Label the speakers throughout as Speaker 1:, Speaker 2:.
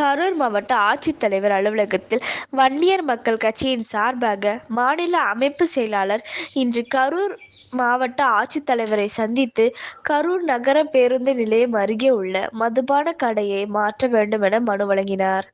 Speaker 1: கரூர் மாவட்ட ஆட்சித்தலைவர் அலுவலகத்தில் வன்னியர் மக்கள் கட்சியின் சார்பாக மாநில அமைப்பு செயலாளர் இன்று கரூர் மாவட்ட ஆட்சித்தலைவரை சந்தித்து கரூர் நகர பேருந்து நிலையம் அருகே உள்ள மதுபான கடையை மாற்ற வேண்டும் என மனு வழங்கினார்.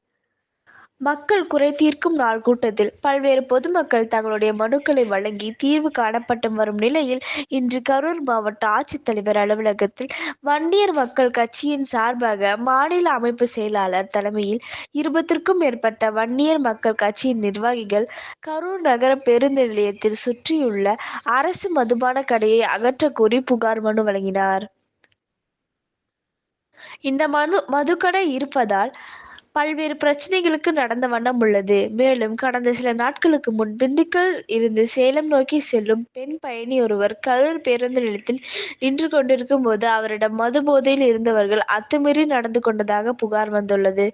Speaker 1: மக்கள் குறை தீர்க்கும் நாள் கூட்டத்தில் பல்வேறு பொதுமக்கள் தங்களுடைய மனுக்களை வழங்கி தீர்வு காணப்பட்டு வரும் நிலையில் இன்று கரூர் மாவட்ட ஆட்சித்தலைவர் அலுவலகத்தில் வன்னியர் மக்கள் கட்சியின் சார்பாக மாநில அமைப்பு செயலாளர் தலைமையில் இருபத்திற்கும் மேற்பட்ட வன்னியர் மக்கள் கட்சியின் நிர்வாகிகள் கரூர் நகர பேருந்து நிலையத்தில் சுற்றியுள்ள அரசு மதுபான கடையை அகற்றக்கோரி புகார் மனு வழங்கினார். இந்த மது மதுக்கடை இருப்பதால் பல்வேறு பிரச்சனைகளுக்கு நடந்த வண்ணம் உள்ளது. மேலும் கடந்த சில நாட்களுக்கு முன் திண்டுக்கல் இருந்து சேலம் நோக்கி செல்லும் பெண் பயணி ஒருவர் கரூர் பேருந்து நிலையத்தில் நின்று கொண்டிருக்கும் போது அவரிடம் மது போதையில் இருந்தவர்கள் அத்துமீறி நடந்து கொண்டதாக புகார் வந்துள்ளது.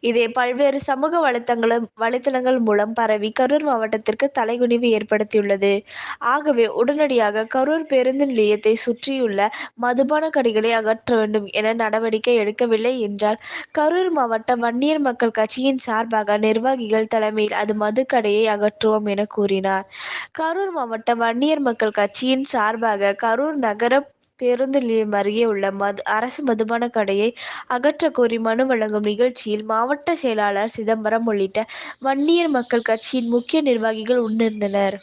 Speaker 1: இதை பல்வேறு சமூக வலைத்தளங்களும் வலைத்தளங்கள் மூலம் பரவி கரூர் மாவட்டத்திற்கு தலைகுனிவு ஏற்படுத்தியுள்ளது. ஆகவே உடனடியாக கரூர் பேருந்து நிலையத்தை சுற்றியுள்ள மதுபான கடைகளை அகற்ற வேண்டும் என நடவடிக்கை எடுக்கவில்லை என்றால் கரூர் மாவட்ட வன்னி வன்னியர் மக்கள் கட்சியின் சார்பாக நிர்வாகிகள் தலைமையில் அது மதுக்கடையை அகற்றுவோம் என கூறினார். கரூர் மாவட்ட வன்னியர் மக்கள் கட்சியின் சார்பாக கரூர் நகர பேருந்து நிலையம் அருகே உள்ள மது அரசு மதுபான கடையை அகற்ற கோரி மனு வழங்கும் நிகழ்ச்சியில் மாவட்ட செயலாளர் சிதம்பரம் உள்ளிட்ட வன்னியர் மக்கள் கட்சியின் முக்கிய நிர்வாகிகள் உடனிருந்தனர்.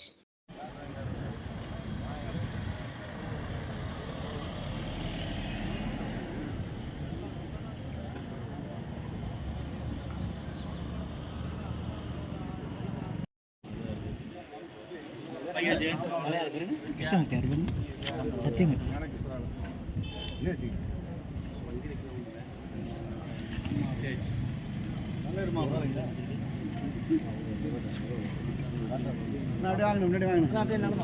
Speaker 2: கிருஷ்ணமூர்த்தி அருகன் சத்தியமூர்த்தி அப்படியே வாங்கணும் முன்னாடி வாங்கணும்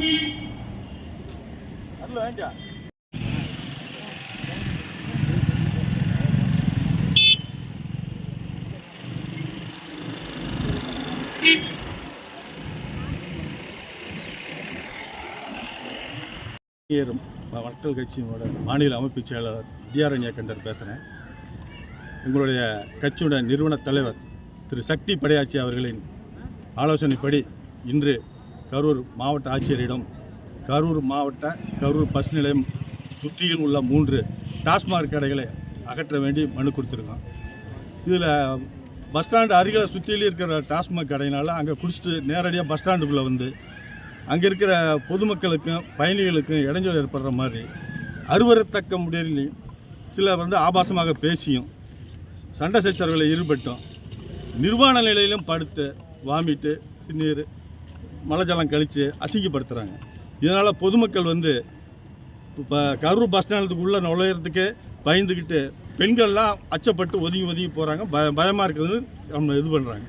Speaker 2: அப்படியே
Speaker 3: மக்கள் கட்சியினோட மாநில அமைப்பு செயலாளர் வித்யாரண்ய கண்டர் பேசுகிறேன் எங்களுடைய கட்சியோட நிறுவன தலைவர் திரு சக்தி படையாச்சி அவர்களின் ஆலோசனைப்படி இன்று கரூர் மாவட்ட ஆட்சியரிடம் கரூர் மாவட்ட கரூர் பஸ் நிலையம் சுற்றியில் உள்ள மூன்று டாஸ்மாக் கடைகளை அகற்ற வேண்டி மனு கொடுத்துருக்கோம் இதில் பஸ் ஸ்டாண்டு அருகில் சுற்றிலும் இருக்கிற டாஸ்மாக் கடையினால் அங்கே குடிச்சிட்டு நேரடியாக பஸ் ஸ்டாண்டுக்குள்ளே வந்து அங்கே இருக்கிற பொதுமக்களுக்கும் பயணிகளுக்கும் இடைஞ்சல் ஏற்படுற மாதிரி அருவருத்தக்க முடியலையும் சிலர் வந்து ஆபாசமாக பேசியும் சண்டை சச்சரவுகளில் ஈடுபட்டும். நிர்வாண நிலையிலும் படுத்து வாமிட்டு சின்னீர் மலைஜலம் கழித்து அசிங்கப்படுத்துகிறாங்க இதனால் பொதுமக்கள் வந்து இப்போ கரூர் பஸ் ஸ்டாண்டுக்குள்ளே நுழையிறதுக்கே பயந்துக்கிட்டு பெண்கள்லாம் அச்சப்பட்டு ஒதுங்கி ஒதுங்கி போகிறாங்க பய பயமாக இருக்குதுன்னு நம்ம இது பண்ணுறாங்க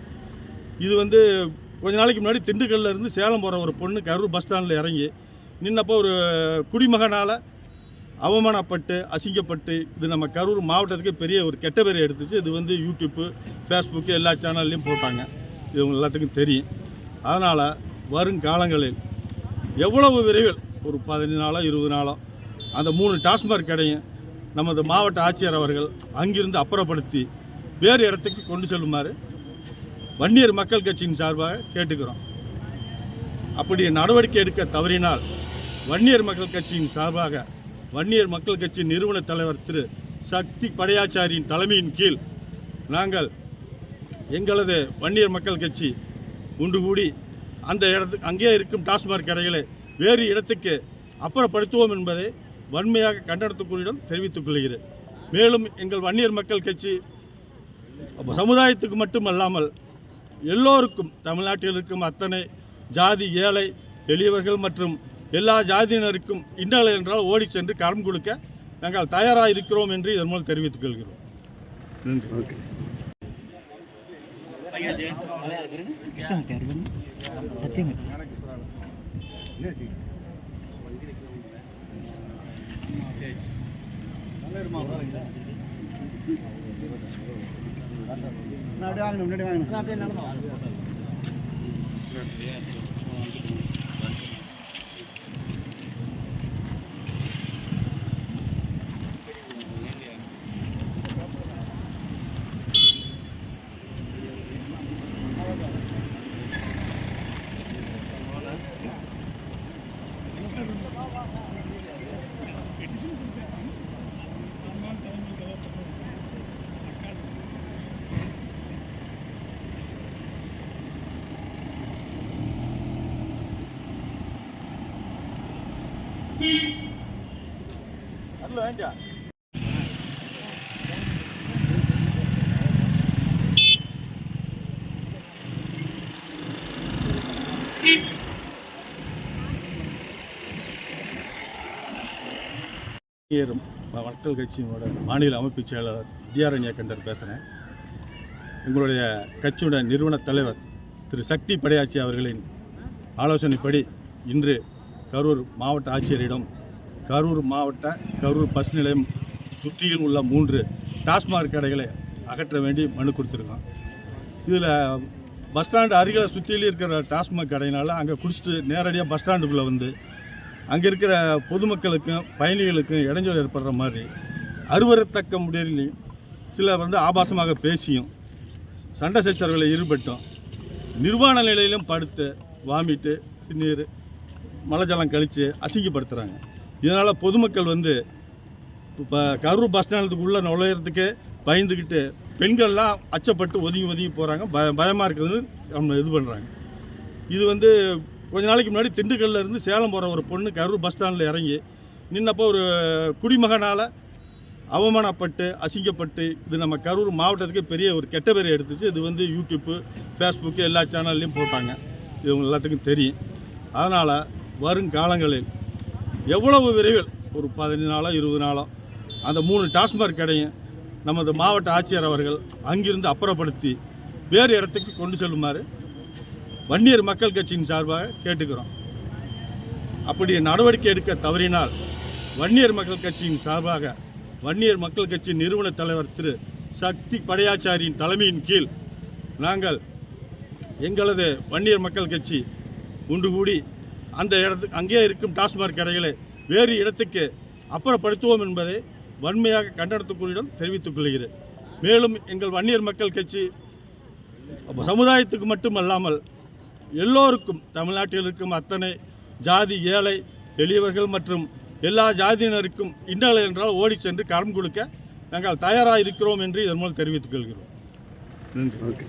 Speaker 3: இது வந்து கொஞ்ச நாளைக்கு முன்னாடி திண்டுக்கல்ல இருந்து சேலம் போகிற ஒரு பொண்ணு கரூர் பஸ் ஸ்டாண்டில் இறங்கி நின்னப்போ ஒரு குடிமகனால் அவமானப்பட்டு அசிங்கப்பட்டு இது நம்ம கரூர் மாவட்டத்துக்கு பெரிய ஒரு கெட்ட பேர் எடுத்துச்சு. இது வந்து யூடியூப்பு ஃபேஸ்புக்கு எல்லா சேனல்லையும் போட்டாங்க. இது எல்லாத்துக்கும் தெரியும். அதனால் வருங்காலங்களில் எவ்வளவு விரைவில்? ஒரு பதினஞ்சு நாளோ இருபது நாளோ? அந்த மூணு டாஸ்மாக் கடையும் நமது மாவட்ட ஆட்சியர் அவர்கள் அங்கிருந்து அப்புறப்படுத்தி வேறு இடத்துக்கு கொண்டு செல்லுமாறு வன்னியர் மக்கள் கட்சியின் சார்பாக கேட்டுக்கிறோம். அப்படி நடவடிக்கை எடுக்க தவறினால் வன்னியர் மக்கள் கட்சியின் சார்பாக வன்னியர் மக்கள் கட்சி நிறுவன தலைவர் திரு. சக்தி படையாச்சாரியின் தலைமையின் கீழ் நாங்கள் எங்களது வன்னியர் மக்கள் கட்சி ஒன்று கூடி அந்த இடத்துக்கு அங்கே இருக்கும் டாஸ்மாக் கடைகளை வேறு இடத்துக்கு அப்புறப்படுத்துவோம் என்பதை வன்மையாக கண்டனத்துக்குள்ளிடம் தெரிவித்துக் கொள்கிறேன். மேலும் எங்கள் வன்னியர் மக்கள் கட்சி சமுதாயத்துக்கு மட்டுமல்லாமல் எல்லோருக்கும் தமிழ்நாட்டில் இருக்கும் அத்தனை ஜாதி ஏழை எளியவர்கள் மற்றும் எல்லா ஜாதியினருக்கும் இன்னலை என்றால் ஓடி சென்று கரம் கொடுக்க நாங்கள் தயாராக இருக்கிறோம் என்று இதன் மூலம் தெரிவித்துக் கொள்கிறோம். நன்றி.
Speaker 2: கிருஷ்ணன் யார் பேர் சத்தியம் அப்படியே வாங்கணும் முன்னாடி வாங்கணும் அப்படியே நடந்து
Speaker 3: ஏறும் மக்கள் கட்சியினோட மாநில அமைப்பு செயலாளர் வித்யாரண்ய கண்டர் பேசுகிறேன் எங்களுடைய கட்சியோட நிறுவன தலைவர் திரு. சக்தி படையாச்சி அவர்களின் ஆலோசனைப்படி இன்று கரூர் மாவட்ட ஆட்சியரிடம் கரூர் மாவட்ட கரூர் பஸ் நிலையம் சுற்றியில் உள்ள மூன்று டாஸ்மாக் கடைகளை அகற்ற வேண்டி மனு கொடுத்துருக்கோம் இதில் பஸ் ஸ்டாண்டு அருகில் சுற்றிலும் இருக்கிற டாஸ்மாக் கடையினால் அங்கே குடிச்சிட்டு நேரடியாக பஸ் ஸ்டாண்டுக்குள்ளே வந்து அங்கே இருக்கிற பொதுமக்களுக்கும் பயணிகளுக்கும் இடைஞ்சல் ஏற்படுற மாதிரி அருவருத்தக்க முடியலையும் சிலர் வந்து ஆபாசமாக பேசியும் சண்டை சச்சரவுகளில் ஈடுபட்டோம் நிர்வாண நிலையிலும் படுத்து வாமிட்டு சின்னீர் மலைஜலம் கழித்து அசிங்கப்படுத்துகிறாங்க இதனால் பொதுமக்கள் வந்து இப்போ கரூர் பஸ் ஸ்டாண்டுக்குள்ளே நுழையிறதுக்கு பயந்துக்கிட்டு பெண்கள்லாம் அச்சப்பட்டு ஒதுங்கி ஒதுங்கி போகிறாங்க பய பயமாக இருக்குதுன்னு நம்ம இது பண்ணுறாங்க இது வந்து கொஞ்ச நாளைக்கு முன்னாடி திண்டுக்கல்ல இருந்து சேலம் போகிற ஒரு பொண்ணு கரூர் பஸ் ஸ்டாண்டில் இறங்கி நின்னப்போ ஒரு குடிமகனால் அவமானப்பட்டு அசிங்கப்பட்டு இது நம்ம கரூர் மாவட்டத்துக்கு பெரிய ஒரு கெட்ட பேர் எடுத்துச்சு. இது வந்து யூடியூப்பு ஃபேஸ்புக்கு எல்லா சேனல்லையும் போட்டாங்க. இது எல்லாத்துக்கும் தெரியும். அதனால் வருங்காலங்களில் எவ்வளவு விரைவில் ஒரு பதினஞ்சு நாளோ இருபது நாளோ அந்த மூணு டாஸ்மாக் கடையும் நமது மாவட்ட ஆட்சியர் அவர்கள் அங்கிருந்து அப்புறப்படுத்தி வேறு இடத்துக்கு கொண்டு செல்லுமாறு வன்னியர் மக்கள் கட்சியின் சார்பாக கேட்டுக்கிறோம். அப்படி நடவடிக்கை எடுக்க தவறினால் வன்னியர் மக்கள் கட்சியின் சார்பாக வன்னியர் மக்கள் கட்சி நிறுவன தலைவர் திரு சக்தி படையாச்சாரியின் தலைமையின் கீழ் நாங்கள் எங்களது வன்னியர் மக்கள் கட்சி ஒன்று கூடி அந்த இடத்துக்கு அங்கே இருக்கும் டாஸ்மாக் கடைகளை வேறு இடத்துக்கு அப்புறப்படுத்துவோம் என்பதை வன்மையாக கண்டனத்துக்குள்ளிடம் தெரிவித்துக் கொள்கிறேன். மேலும் எங்கள் வன்னியர் மக்கள் கட்சி சமுதாயத்துக்கு மட்டுமல்லாமல் எல்லோருக்கும் தமிழ்நாட்டில் இருக்கும் அத்தனை ஜாதி ஏழை எளியவர்கள் மற்றும் எல்லா ஜாதியினருக்கும் இன்னலை என்றால் ஓடி சென்று கரம் கொடுக்க நாங்கள் தயாராக இருக்கிறோம் என்று இதன் மூலம் தெரிவித்துக் கொள்கிறோம். நன்றி.
Speaker 2: ஓகே.